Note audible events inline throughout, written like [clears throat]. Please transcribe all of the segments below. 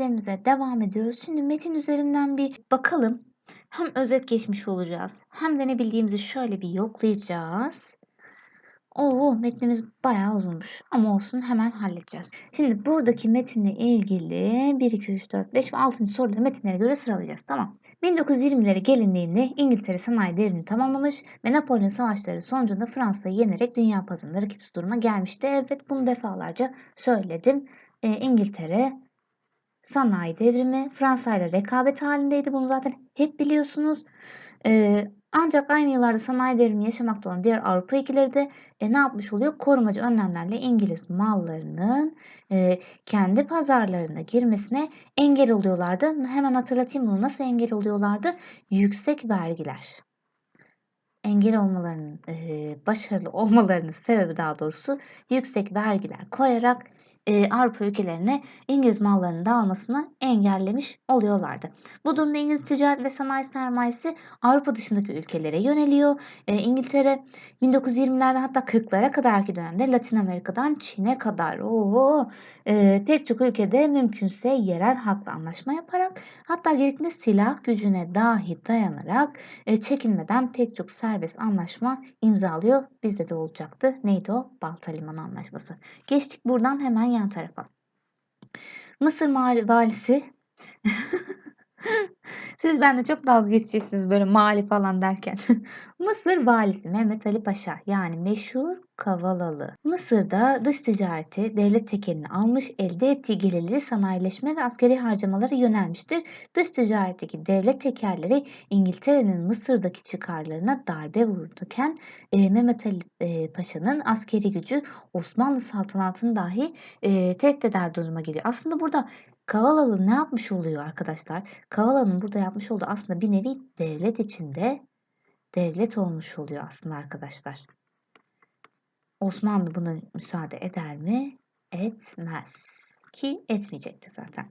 örneklerimize devam ediyoruz. Şimdi metin üzerinden bir bakalım. Hem özet geçmiş olacağız hem de ne bildiğimizi şöyle bir yoklayacağız. Oo metnimiz bayağı uzunmuş ama olsun hemen halledeceğiz. Şimdi buradaki metinle ilgili 1, 2, 3, 4, 5 ve 6. soruları metinlere göre sıralayacağız. Tamam. 1920'lere gelindiğinde İngiltere sanayi devrini tamamlamış ve Napolyon savaşları sonucunda Fransa'yı yenerek dünya pazarında rakipsiz duruma gelmişti. Evet bunu defalarca söyledim. E, İngiltere sanayi devrimi Fransa ile rekabet halindeydi. Bunu zaten hep biliyorsunuz. E, ancak aynı yıllarda sanayi devrimi yaşamakta olan diğer Avrupa ülkeleri de e, ne yapmış oluyor? Korumacı önlemlerle İngiliz mallarının e, kendi pazarlarına girmesine engel oluyorlardı. Hemen hatırlatayım bunu. Nasıl engel oluyorlardı? Yüksek vergiler. Engel olmalarının, e, başarılı olmalarının sebebi daha doğrusu yüksek vergiler koyarak e, Avrupa ülkelerine İngiliz mallarının dağılmasını engellemiş oluyorlardı. Bu durumda İngiliz ticaret ve sanayi sermayesi Avrupa dışındaki ülkelere yöneliyor. E, İngiltere 1920'lerde hatta 40'lara kadarki dönemde Latin Amerika'dan Çin'e kadar ooo, e, pek çok ülkede mümkünse yerel halkla anlaşma yaparak hatta gerektiğinde silah gücüne dahi dayanarak e, çekilmeden pek çok serbest anlaşma imzalıyor. Bizde de olacaktı. Neydi o? Balta Limanı Anlaşması. Geçtik buradan hemen yan tarafa. Mısır valisi [laughs] Siz bende çok dalga geçeceksiniz böyle mali falan derken. [laughs] Mısır valisi Mehmet Ali Paşa yani meşhur Kavalalı. Mısır'da dış ticareti devlet tekelini almış, elde ettiği gelirleri sanayileşme ve askeri harcamalara yönelmiştir. Dış ticaretteki devlet tekerleri İngiltere'nin Mısır'daki çıkarlarına darbe vururken e, Mehmet Ali e, Paşa'nın askeri gücü Osmanlı saltanatını dahi e, tehdit eder duruma geliyor. Aslında burada Kavalalı ne yapmış oluyor arkadaşlar? Kavalalı'nın burada yapmış olduğu aslında bir nevi devlet içinde devlet olmuş oluyor aslında arkadaşlar. Osmanlı buna müsaade eder mi? Etmez. Ki etmeyecekti zaten.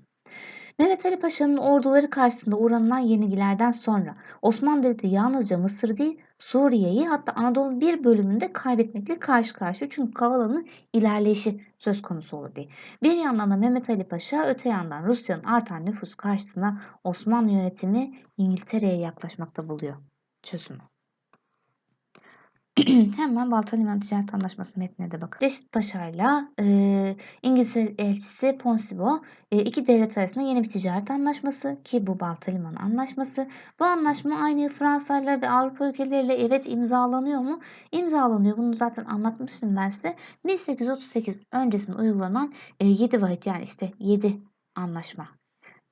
Mehmet Ali Paşa'nın orduları karşısında uğranılan yenilgilerden sonra Osmanlı Devleti yalnızca Mısır değil Suriye'yi hatta Anadolu'nun bir bölümünde kaybetmekle karşı karşıya. Çünkü Kavala'nın ilerleyişi söz konusu olur diye. Bir yandan da Mehmet Ali Paşa öte yandan Rusya'nın artan nüfus karşısında Osmanlı yönetimi İngiltere'ye yaklaşmakta buluyor çözümü. [clears throat] Hemen Balta Limanı Ticaret Anlaşması metnine de bakın. Reşit Paşa ile İngiliz elçisi Ponsibo e, iki devlet arasında yeni bir ticaret anlaşması ki bu Balta Limanı Anlaşması. Bu anlaşma aynı yıl Fransa ile ve Avrupa ülkeleriyle evet imzalanıyor mu? İmzalanıyor. Bunu zaten anlatmıştım ben size. 1838 öncesinde uygulanan e, 7 vahit yani işte 7 anlaşma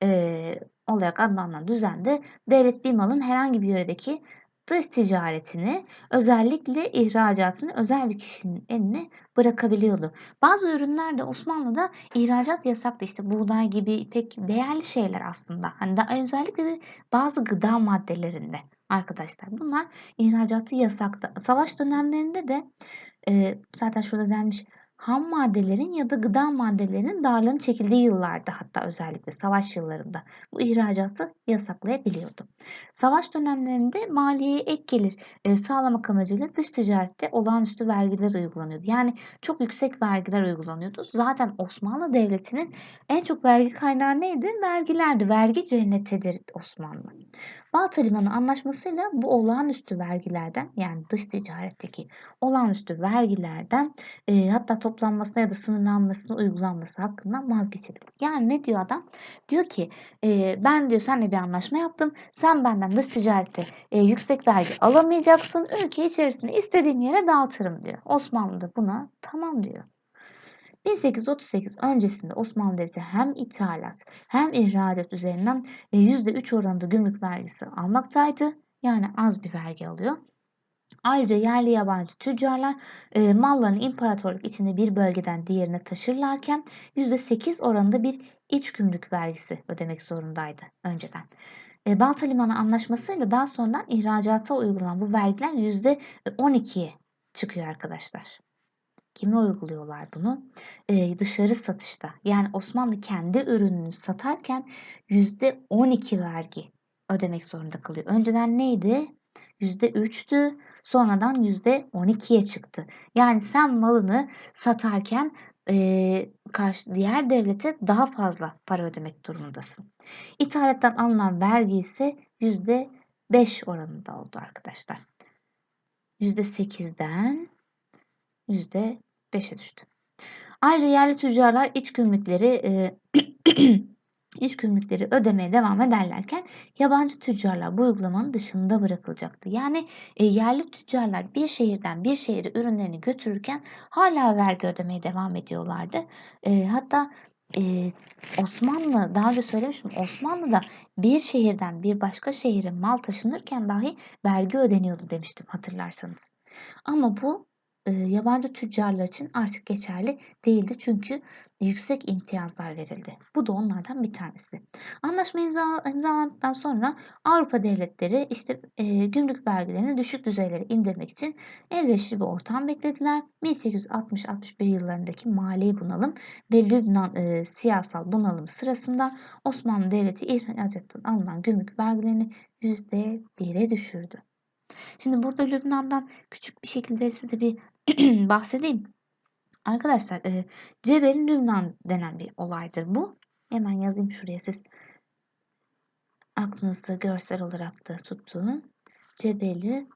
e, olarak adlandırılan düzende devlet bir malın herhangi bir yöredeki dış ticaretini özellikle ihracatını özel bir kişinin eline bırakabiliyordu. Bazı ürünlerde Osmanlı'da ihracat yasaktı. İşte buğday gibi pek değerli şeyler aslında. Hani da özellikle de bazı gıda maddelerinde arkadaşlar. Bunlar ihracatı yasaktı. Savaş dönemlerinde de e, zaten şurada denmiş ham maddelerin ya da gıda maddelerinin darlığın çekildiği yıllarda hatta özellikle savaş yıllarında bu ihracatı yasaklayabiliyordu. Savaş dönemlerinde maliyeye ek gelir e, sağlamak amacıyla dış ticarette olağanüstü vergiler uygulanıyordu. Yani çok yüksek vergiler uygulanıyordu. Zaten Osmanlı Devleti'nin en çok vergi kaynağı neydi? Vergilerdi. Vergi cennetidir Osmanlı. Balta Limanı Anlaşması'yla bu olağanüstü vergilerden yani dış ticaretteki olağanüstü vergilerden e, hatta toplanmasına ya da sınırlanmasına uygulanması hakkında vazgeçildi. Yani ne diyor adam? Diyor ki e, ben diyor senle bir anlaşma yaptım. Sen benden dış ticarette e, yüksek vergi alamayacaksın. Ülke içerisinde istediğim yere dağıtırım diyor. Osmanlı da buna tamam diyor. 1838 öncesinde Osmanlı Devleti hem ithalat hem ihracat üzerinden %3 oranında gümrük vergisi almaktaydı. Yani az bir vergi alıyor. Ayrıca yerli yabancı tüccarlar e, mallarını imparatorluk içinde bir bölgeden diğerine taşırlarken %8 oranında bir iç gümrük vergisi ödemek zorundaydı önceden. E, Balta Limanı Anlaşması'yla daha sonradan ihracata uygulanan bu vergiler %12'ye çıkıyor arkadaşlar. Kime uyguluyorlar bunu? Ee, dışarı satışta. Yani Osmanlı kendi ürününü satarken %12 vergi ödemek zorunda kalıyor. Önceden neydi? %3'tü. Sonradan %12'ye çıktı. Yani sen malını satarken e, karşı diğer devlete daha fazla para ödemek durumundasın. İthalattan alınan vergi ise %5 oranında oldu arkadaşlar. %8'den %5'e düştü. Ayrıca yerli tüccarlar iç gümrükleri e, [clears throat] iç gümrükleri ödemeye devam ederlerken yabancı tüccarlar bu uygulamanın dışında bırakılacaktı. Yani e, yerli tüccarlar bir şehirden bir şehire ürünlerini götürürken hala vergi ödemeye devam ediyorlardı. E, hatta e, Osmanlı daha önce söylemiştim Osmanlı'da bir şehirden bir başka şehire mal taşınırken dahi vergi ödeniyordu demiştim hatırlarsanız. Ama bu yabancı tüccarlar için artık geçerli değildi çünkü yüksek imtiyazlar verildi. Bu da onlardan bir tanesi. Anlaşma imza, imzalandıktan sonra Avrupa devletleri işte e, gümrük vergilerini düşük düzeylere indirmek için elverişli bir ortam beklediler. 1860-61 yıllarındaki mali bunalım ve Lübnan e, siyasal bunalım sırasında Osmanlı Devleti ihracattan alınan gümrük vergilerini %1'e düşürdü. Şimdi burada Lübnan'dan küçük bir şekilde size bir [clears throat] bahsedeyim. Arkadaşlar e, Cebel Lübnan denen bir olaydır bu. Hemen yazayım şuraya siz aklınızda görsel olarak da tuttuğum Cebeli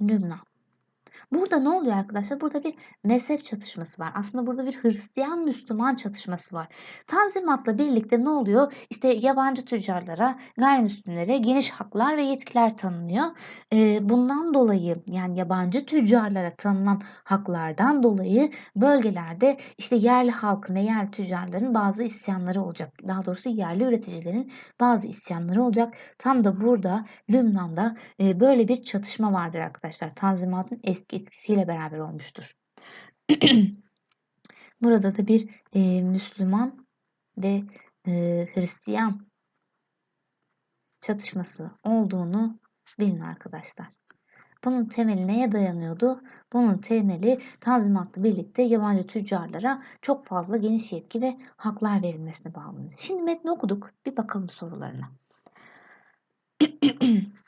Lübnan. Burada ne oluyor arkadaşlar? Burada bir mezhep çatışması var. Aslında burada bir Hristiyan-Müslüman çatışması var. Tanzimatla birlikte ne oluyor? İşte yabancı tüccarlara, gayrimüslimlere geniş haklar ve yetkiler tanınıyor. bundan dolayı yani yabancı tüccarlara tanınan haklardan dolayı bölgelerde işte yerli halkın ve yerli tüccarların bazı isyanları olacak. Daha doğrusu yerli üreticilerin bazı isyanları olacak. Tam da burada Lübnan'da böyle bir çatışma vardır arkadaşlar. Tanzimatın eski etkisiyle beraber olmuştur. [clears throat] Burada da bir e, Müslüman ve e, Hristiyan çatışması olduğunu bilin arkadaşlar. Bunun temeli neye dayanıyordu? Bunun temeli Tanzimat'la birlikte yabancı tüccarlara çok fazla geniş yetki ve haklar verilmesine bağlanıyor. Şimdi metni okuduk. Bir bakalım sorularına. [clears throat]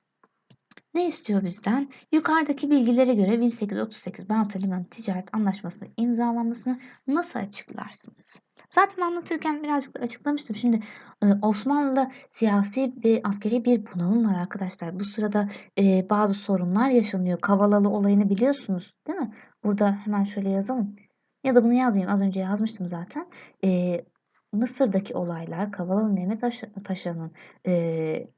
Ne istiyor bizden? Yukarıdaki bilgilere göre 1838 Balta Limanı Ticaret Anlaşması'nın imzalanmasını nasıl açıklarsınız? Zaten anlatırken birazcık da açıklamıştım. Şimdi e, Osmanlı'da siyasi ve askeri bir bunalım var arkadaşlar. Bu sırada e, bazı sorunlar yaşanıyor. Kavalalı olayını biliyorsunuz değil mi? Burada hemen şöyle yazalım. Ya da bunu yazmayayım. Az önce yazmıştım zaten. E, Mısır'daki olaylar Kavalalı Mehmet Paşa'nın e,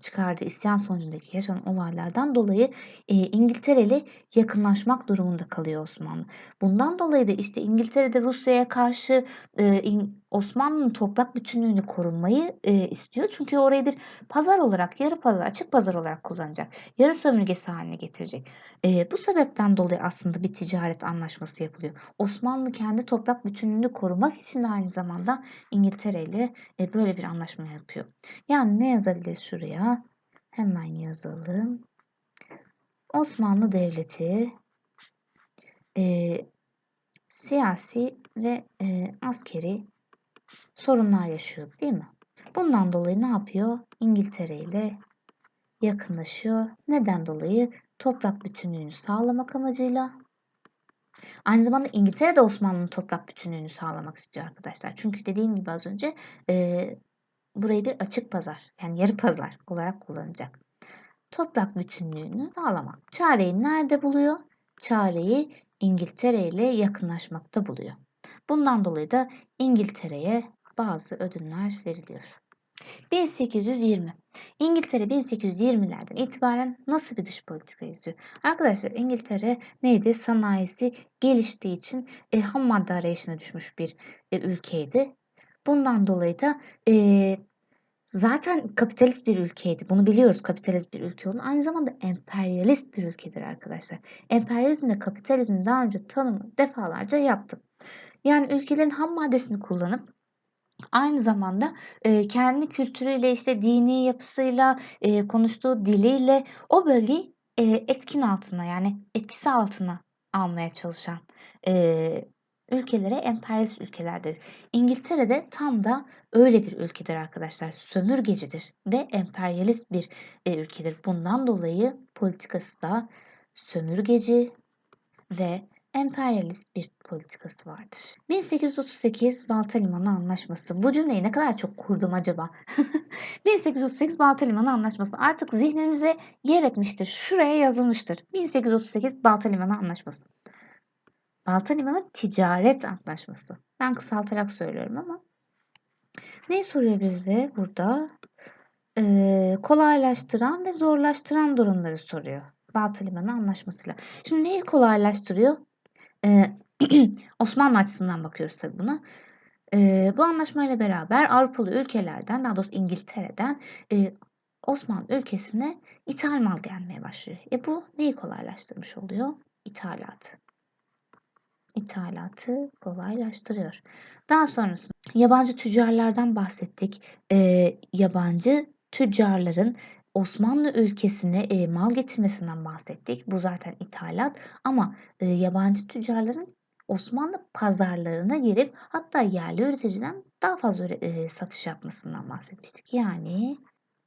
çıkardığı isyan sonucundaki yaşanan olaylardan dolayı e, İngiltere ile yakınlaşmak durumunda kalıyor Osmanlı. Bundan dolayı da işte İngiltere'de Rusya'ya karşı e, Osmanlı'nın toprak bütünlüğünü korunmayı e, istiyor. Çünkü orayı bir pazar olarak, yarı pazar, açık pazar olarak kullanacak. Yarı sömürgesi haline getirecek. E, bu sebepten dolayı aslında bir ticaret anlaşması yapılıyor. Osmanlı kendi toprak bütünlüğünü korumak için de aynı zamanda İngiltere ile e, böyle bir anlaşma yapıyor. Yani ne yazabiliriz şuraya? Hemen yazalım. Osmanlı Devleti e, siyasi ve e, askeri sorunlar yaşıyor değil mi? Bundan dolayı ne yapıyor? İngiltere ile yakınlaşıyor. Neden dolayı? Toprak bütünlüğünü sağlamak amacıyla. Aynı zamanda İngiltere de Osmanlı'nın toprak bütünlüğünü sağlamak istiyor arkadaşlar. Çünkü dediğim gibi az önce e, burayı bir açık pazar yani yarı pazar olarak kullanacak. Toprak bütünlüğünü sağlamak. Çareyi nerede buluyor? Çareyi İngiltere ile yakınlaşmakta buluyor. Bundan dolayı da İngiltere'ye bazı ödünler veriliyor. 1820. İngiltere 1820'lerden itibaren nasıl bir dış politika izliyor? Arkadaşlar İngiltere neydi? Sanayisi geliştiği için e, ham madde arayışına düşmüş bir e, ülkeydi. Bundan dolayı da e, zaten kapitalist bir ülkeydi. Bunu biliyoruz kapitalist bir ülke olduğunu. Aynı zamanda emperyalist bir ülkedir arkadaşlar. Emperyalizmle kapitalizmin daha önce tanımı defalarca yaptım. Yani ülkelerin ham maddesini kullanıp Aynı zamanda, eee, kendi kültürüyle, işte, dini yapısıyla, eee, konuştuğu diliyle o bölgeyi, eee, etkin altına, yani etkisi altına almaya çalışan, eee, ülkelere emperyalist ülkelerdir. İngiltere de tam da öyle bir ülkedir arkadaşlar. Sömürgecidir ve emperyalist bir, eee, ülkedir. Bundan dolayı politikası da sömürgeci ve emperyalist bir politikası vardır. 1838 Balta Limanı Anlaşması. Bu cümleyi ne kadar çok kurdum acaba? [laughs] 1838 Balta Limanı Anlaşması artık zihninize yer etmiştir. Şuraya yazılmıştır. 1838 Balta Limanı Anlaşması. Balta Limanı Ticaret Antlaşması. Ben kısaltarak söylüyorum ama. Ne soruyor bize burada? Ee, kolaylaştıran ve zorlaştıran durumları soruyor. Balta Limanı Anlaşması'yla. Şimdi neyi kolaylaştırıyor? [clears throat] Osmanlı açısından bakıyoruz tabii buna. Bu anlaşmayla beraber Avrupalı ülkelerden, daha doğrusu İngiltere'den Osmanlı ülkesine ithal mal gelmeye başlıyor. E bu neyi kolaylaştırmış oluyor? İthalatı. İthalatı kolaylaştırıyor. Daha sonrasında yabancı tüccarlardan bahsettik. E, yabancı tüccarların Osmanlı ülkesine e, mal getirmesinden bahsettik. Bu zaten ithalat ama e, yabancı tüccarların Osmanlı pazarlarına girip hatta yerli üreticiden daha fazla e, satış yapmasından bahsetmiştik. Yani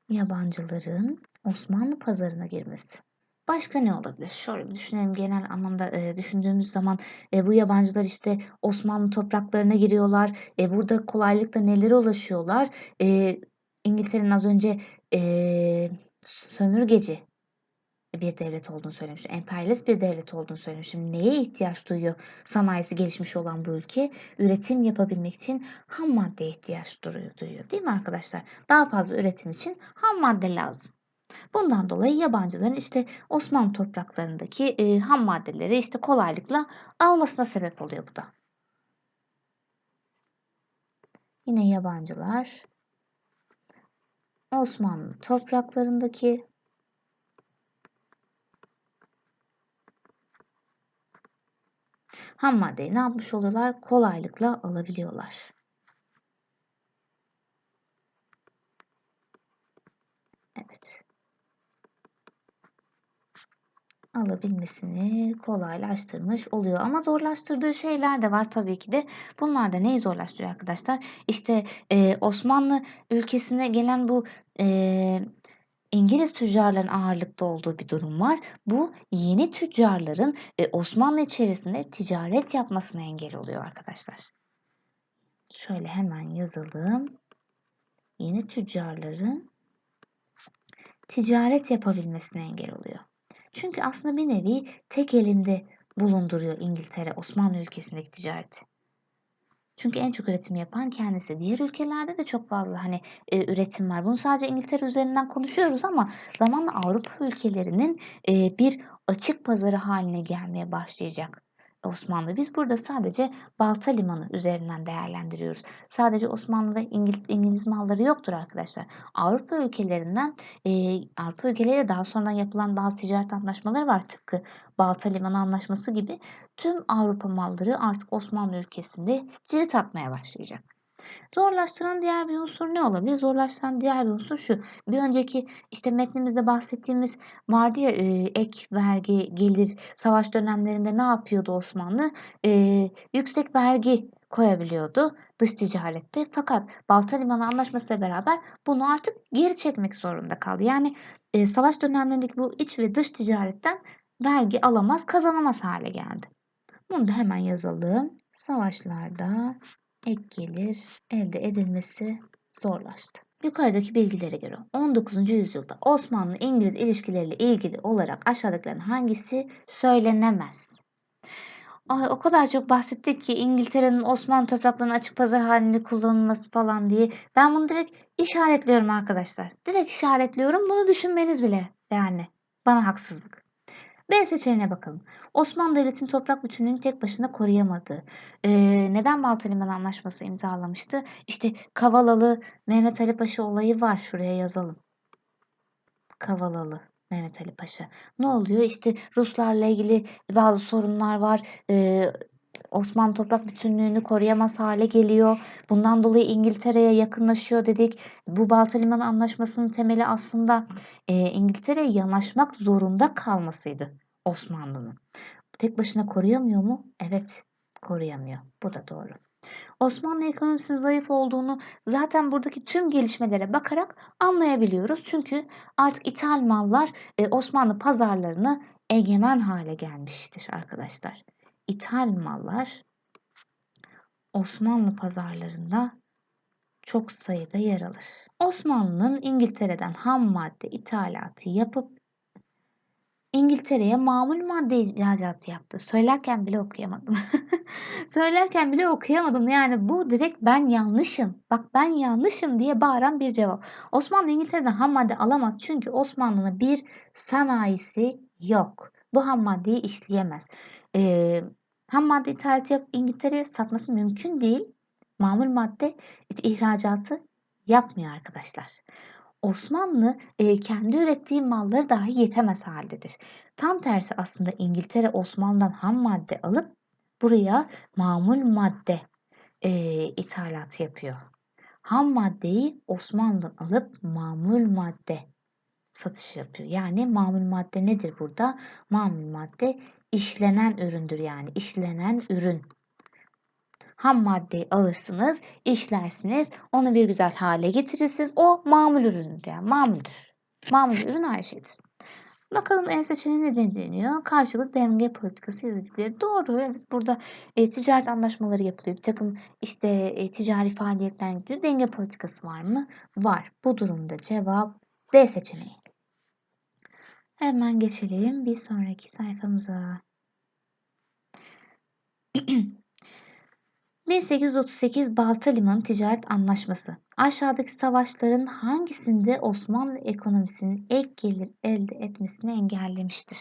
yabancıların Osmanlı pazarına girmesi. Başka ne olabilir? Şöyle bir düşünelim genel anlamda e, düşündüğümüz zaman e, bu yabancılar işte Osmanlı topraklarına giriyorlar. E, burada kolaylıkla nelere ulaşıyorlar? E, İngiltere'nin az önce e, sömürgeci bir devlet olduğunu söylemiştim. Emperyalist bir devlet olduğunu söylemiştim. Neye ihtiyaç duyuyor sanayisi gelişmiş olan bu ülke? Üretim yapabilmek için ham maddeye ihtiyaç duyuyor, değil mi arkadaşlar? Daha fazla üretim için ham madde lazım. Bundan dolayı yabancıların işte Osmanlı topraklarındaki e, ham maddeleri işte kolaylıkla almasına sebep oluyor bu da. Yine yabancılar Osmanlı topraklarındaki ham maddeyi ne yapmış oluyorlar? Kolaylıkla alabiliyorlar. Evet. Alabilmesini kolaylaştırmış oluyor. Ama zorlaştırdığı şeyler de var tabii ki de. Bunlar da neyi zorlaştırıyor arkadaşlar? İşte e, Osmanlı ülkesine gelen bu e, İngiliz tüccarların ağırlıkta olduğu bir durum var. Bu yeni tüccarların e, Osmanlı içerisinde ticaret yapmasına engel oluyor arkadaşlar. Şöyle hemen yazalım. Yeni tüccarların ticaret yapabilmesine engel oluyor. Çünkü aslında bir nevi tek elinde bulunduruyor İngiltere Osmanlı ülkesindeki ticareti. Çünkü en çok üretim yapan kendisi. Diğer ülkelerde de çok fazla hani e, üretim var. Bunu sadece İngiltere üzerinden konuşuyoruz ama zamanla Avrupa ülkelerinin e, bir açık pazarı haline gelmeye başlayacak. Osmanlı. Biz burada sadece Balta Limanı üzerinden değerlendiriyoruz. Sadece Osmanlı'da İngiliz, İngiliz malları yoktur arkadaşlar. Avrupa ülkelerinden e, Avrupa ülkeleriyle daha sonradan yapılan bazı ticaret anlaşmaları var. Tıpkı Balta Limanı Anlaşması gibi tüm Avrupa malları artık Osmanlı ülkesinde cirit atmaya başlayacak. Zorlaştıran diğer bir unsur ne olabilir? Zorlaştıran diğer bir unsur şu. Bir önceki işte metnimizde bahsettiğimiz vardı ya e, ek vergi gelir savaş dönemlerinde ne yapıyordu Osmanlı? E, yüksek vergi koyabiliyordu dış ticarette. Fakat Balta Limanı Anlaşması ile beraber bunu artık geri çekmek zorunda kaldı. Yani e, savaş dönemlerindeki bu iç ve dış ticaretten vergi alamaz, kazanamaz hale geldi. Bunu da hemen yazalım. Savaşlarda ek gelir elde edilmesi zorlaştı. Yukarıdaki bilgilere göre 19. yüzyılda Osmanlı-İngiliz ilişkileriyle ilgili olarak aşağıdakilerin hangisi söylenemez? Ay, o kadar çok bahsettik ki İngiltere'nin Osmanlı topraklarının açık pazar halinde kullanılması falan diye. Ben bunu direkt işaretliyorum arkadaşlar. Direkt işaretliyorum. Bunu düşünmeniz bile yani bana haksızlık. B seçeneğine bakalım. Osmanlı Devleti'nin toprak bütünlüğünü tek başına koruyamadı. Ee, neden Balta Limanı Anlaşması imzalamıştı? İşte Kavalalı Mehmet Ali Paşa olayı var. Şuraya yazalım. Kavalalı Mehmet Ali Paşa. Ne oluyor? İşte Ruslarla ilgili bazı sorunlar var. Ee, Osmanlı toprak bütünlüğünü koruyamaz hale geliyor. Bundan dolayı İngiltere'ye yakınlaşıyor dedik. Bu Balta Limanı Anlaşması'nın temeli aslında e, İngiltere'ye yanaşmak zorunda kalmasıydı Osmanlı'nın. Tek başına koruyamıyor mu? Evet, koruyamıyor. Bu da doğru. Osmanlı ekonomisinin zayıf olduğunu zaten buradaki tüm gelişmelere bakarak anlayabiliyoruz. Çünkü artık ithal mallar e, Osmanlı pazarlarını egemen hale gelmiştir arkadaşlar ithal mallar Osmanlı pazarlarında çok sayıda yer alır. Osmanlı'nın İngiltere'den ham madde ithalatı yapıp İngiltere'ye mamul madde ihracatı yaptı. Söylerken bile okuyamadım. [laughs] Söylerken bile okuyamadım. Yani bu direkt ben yanlışım. Bak ben yanlışım diye bağıran bir cevap. Osmanlı İngiltere'den ham madde alamaz. Çünkü Osmanlı'nın bir sanayisi yok. Bu ham maddeyi işleyemez. Ee, ham madde ithalatı yapıp İngiltere'ye satması mümkün değil. Mamul madde ihracatı yapmıyor arkadaşlar. Osmanlı e, kendi ürettiği malları dahi yetemez haldedir. Tam tersi aslında İngiltere Osmanlı'dan ham madde alıp buraya mamul madde e, ithalatı yapıyor. Ham maddeyi Osmanlı'dan alıp mamul madde satış yapıyor. Yani mamul madde nedir burada? Mamul madde işlenen üründür yani işlenen ürün ham maddeyi alırsınız, işlersiniz, onu bir güzel hale getirirsiniz. O mamul üründür yani mamuldür. Mamul ürün her şeydir. Bakalım en seçeneği ne deniyor? Karşılık denge politikası izledikleri. Doğru. Evet burada e, ticaret anlaşmaları yapılıyor. Bir takım işte e, ticari faaliyetler gidiyor. Denge politikası var mı? Var. Bu durumda cevap D seçeneği. Hemen geçelim bir sonraki sayfamıza. [clears throat] 1838 Balta Limanı Ticaret Anlaşması. Aşağıdaki savaşların hangisinde Osmanlı ekonomisinin ek gelir elde etmesini engellemiştir?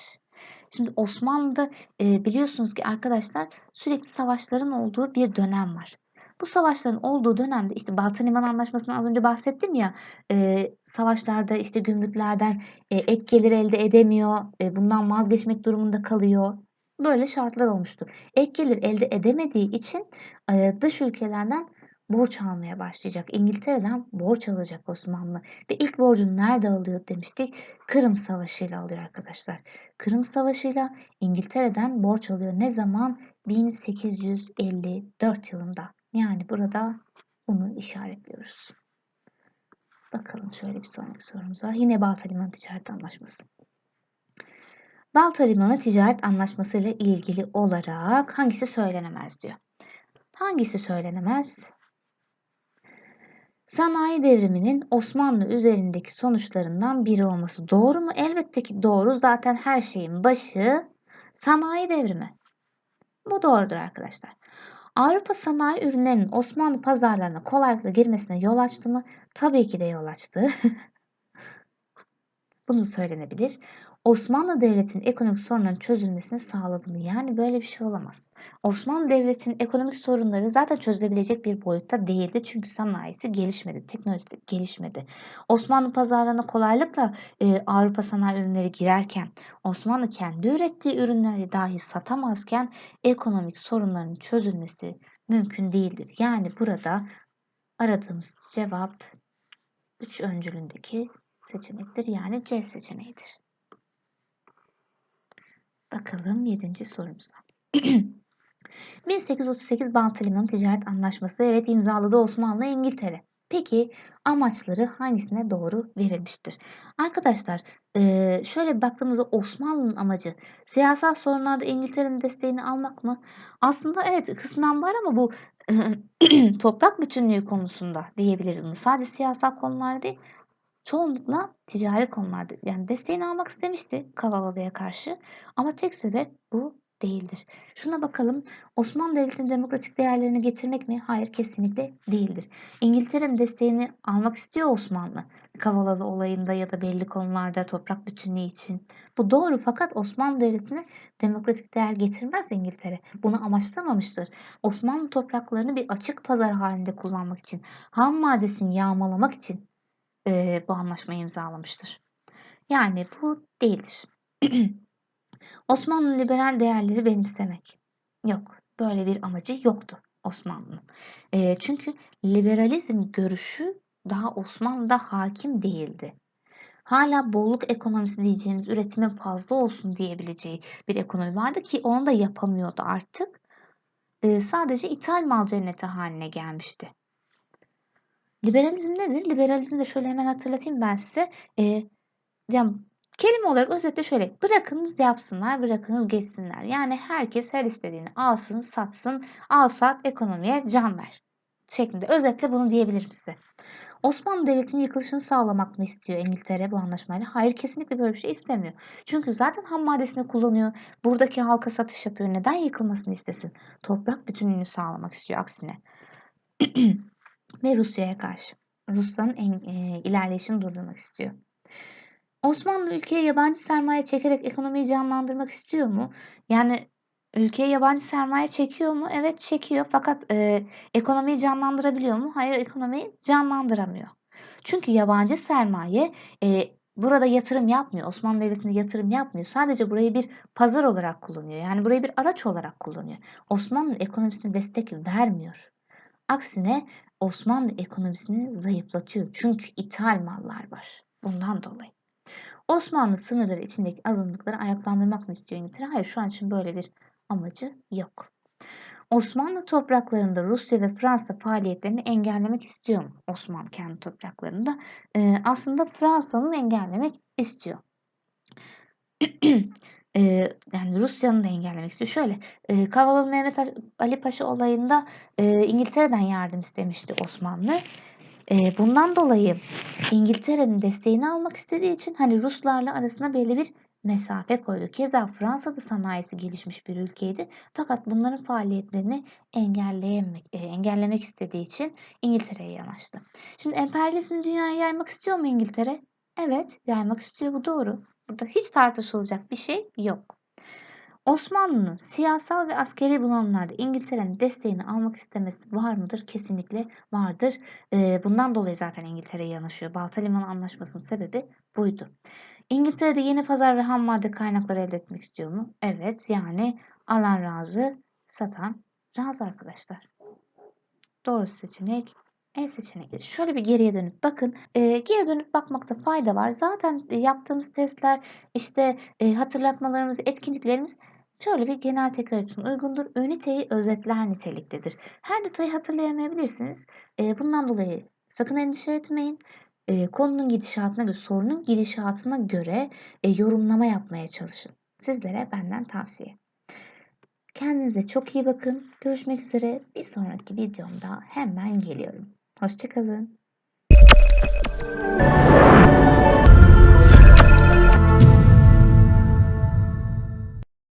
Şimdi Osmanlı'da e, biliyorsunuz ki arkadaşlar sürekli savaşların olduğu bir dönem var. Bu savaşların olduğu dönemde işte Balta Limanı Anlaşması'ndan az önce bahsettim ya e, savaşlarda işte gümrüklerden e, ek gelir elde edemiyor, e, bundan vazgeçmek durumunda kalıyor böyle şartlar olmuştu. Ek gelir elde edemediği için dış ülkelerden borç almaya başlayacak. İngiltere'den borç alacak Osmanlı. Ve ilk borcunu nerede alıyor demiştik? Kırım Savaşı ile alıyor arkadaşlar. Kırım Savaşı ile İngiltere'den borç alıyor. Ne zaman? 1854 yılında. Yani burada bunu işaretliyoruz. Bakalım şöyle bir sonraki sorumuza. Yine Balta Limanı Ticaret Anlaşması. Balta Limanı Ticaret Anlaşması ile ilgili olarak hangisi söylenemez diyor. Hangisi söylenemez? Sanayi devriminin Osmanlı üzerindeki sonuçlarından biri olması doğru mu? Elbette ki doğru. Zaten her şeyin başı sanayi devrimi. Bu doğrudur arkadaşlar. Avrupa sanayi ürünlerinin Osmanlı pazarlarına kolaylıkla girmesine yol açtı mı? Tabii ki de yol açtı. [laughs] Bunu söylenebilir. Osmanlı Devleti'nin ekonomik sorunların çözülmesini sağladı mı? Yani böyle bir şey olamaz. Osmanlı Devleti'nin ekonomik sorunları zaten çözülebilecek bir boyutta değildi. Çünkü sanayisi gelişmedi, teknolojisi gelişmedi. Osmanlı pazarlarına kolaylıkla e, Avrupa sanayi ürünleri girerken, Osmanlı kendi ürettiği ürünleri dahi satamazken ekonomik sorunların çözülmesi mümkün değildir. Yani burada aradığımız cevap 3 öncülündeki seçenektir. Yani C seçeneğidir. Bakalım 7. sorumuza. 1838 Balta Limanı Ticaret Anlaşması evet imzaladı Osmanlı İngiltere. Peki amaçları hangisine doğru verilmiştir? Arkadaşlar şöyle baktığımızda Osmanlı'nın amacı siyasal sorunlarda İngiltere'nin desteğini almak mı? Aslında evet kısmen var ama bu [clears throat] toprak bütünlüğü konusunda diyebiliriz bunu. Sadece siyasal konular değil çoğunlukla ticari konularda yani desteğini almak istemişti Kavalalı'ya karşı ama tek sebep bu değildir. Şuna bakalım Osmanlı Devleti'nin demokratik değerlerini getirmek mi? Hayır kesinlikle değildir. İngiltere'nin desteğini almak istiyor Osmanlı. Kavalalı olayında ya da belli konularda toprak bütünlüğü için. Bu doğru fakat Osmanlı Devleti'ne demokratik değer getirmez İngiltere. Bunu amaçlamamıştır. Osmanlı topraklarını bir açık pazar halinde kullanmak için, ham maddesini yağmalamak için e, bu anlaşmayı imzalamıştır. Yani bu değildir. [clears throat] Osmanlı liberal değerleri benimsemek. Yok. Böyle bir amacı yoktu Osmanlı'nın. E, çünkü liberalizm görüşü daha Osmanlı'da hakim değildi. Hala bolluk ekonomisi diyeceğimiz üretimin fazla olsun diyebileceği bir ekonomi vardı ki onu da yapamıyordu artık. E, sadece ithal mal cenneti haline gelmişti. Liberalizm nedir? Liberalizm de şöyle hemen hatırlatayım ben size. E, yani Kelime olarak özetle şöyle, bırakınız yapsınlar, bırakınız geçsinler. Yani herkes her istediğini alsın, satsın, al sat, ekonomiye can ver şeklinde. Özetle bunu diyebilirim size. Osmanlı Devleti'nin yıkılışını sağlamak mı istiyor İngiltere bu anlaşmayla? Hayır kesinlikle böyle bir şey istemiyor. Çünkü zaten ham maddesini kullanıyor. Buradaki halka satış yapıyor. Neden yıkılmasını istesin? Toprak bütünlüğünü sağlamak istiyor aksine. [clears throat] Ve Rusya'ya karşı. Rusya'nın en, e, ilerleyişini durdurmak istiyor. Osmanlı ülkeye yabancı sermaye çekerek ekonomiyi canlandırmak istiyor mu? Yani ülkeye yabancı sermaye çekiyor mu? Evet çekiyor fakat e, ekonomiyi canlandırabiliyor mu? Hayır ekonomiyi canlandıramıyor. Çünkü yabancı sermaye e, burada yatırım yapmıyor. Osmanlı Devleti'nde yatırım yapmıyor. Sadece burayı bir pazar olarak kullanıyor. Yani burayı bir araç olarak kullanıyor. Osmanlı ekonomisine destek vermiyor. Aksine Osmanlı ekonomisini zayıflatıyor. Çünkü ithal mallar var. Bundan dolayı. Osmanlı sınırları içindeki azınlıkları ayaklandırmak mı istiyor İngiltere? Hayır şu an için böyle bir amacı yok. Osmanlı topraklarında Rusya ve Fransa faaliyetlerini engellemek istiyor mu? Osmanlı kendi topraklarında. Ee, aslında Fransa'nın engellemek istiyor. [clears throat] Eee, yani Rusya'nın da engellemek istiyor. Şöyle, eee, Kavalalı Mehmet Ali Paşa olayında, eee, İngiltere'den yardım istemişti Osmanlı. Eee, bundan dolayı İngiltere'nin desteğini almak istediği için hani Ruslarla arasına belli bir mesafe koydu. Keza Fransa da sanayisi gelişmiş bir ülkeydi. Fakat bunların faaliyetlerini engelleyemek, engellemek istediği için İngiltere'ye yanaştı. Şimdi emperyalizmi dünyaya yaymak istiyor mu İngiltere? Evet, yaymak istiyor. Bu doğru. Burada hiç tartışılacak bir şey yok. Osmanlı'nın siyasal ve askeri bulanımlarda İngiltere'nin desteğini almak istemesi var mıdır? Kesinlikle vardır. Ee, bundan dolayı zaten İngiltere'ye yanaşıyor. Balta Limanı Anlaşması'nın sebebi buydu. İngiltere'de yeni pazar ve ham madde kaynakları elde etmek istiyor mu? Evet yani alan razı, satan razı arkadaşlar. Doğru seçenek E seçeneği. Şöyle bir geriye dönüp bakın. E, geriye dönüp bakmakta fayda var. Zaten e, yaptığımız testler, işte e, hatırlatmalarımız, etkinliklerimiz şöyle bir genel tekrar için uygundur. Üniteyi özetler niteliktedir. Her detayı hatırlayamayabilirsiniz. E, bundan dolayı sakın endişe etmeyin. E, konunun gidişatına göre, sorunun gidişatına göre e, yorumlama yapmaya çalışın. Sizlere benden tavsiye. Kendinize çok iyi bakın. Görüşmek üzere. Bir sonraki videomda hemen geliyorum. Hoşçakalın.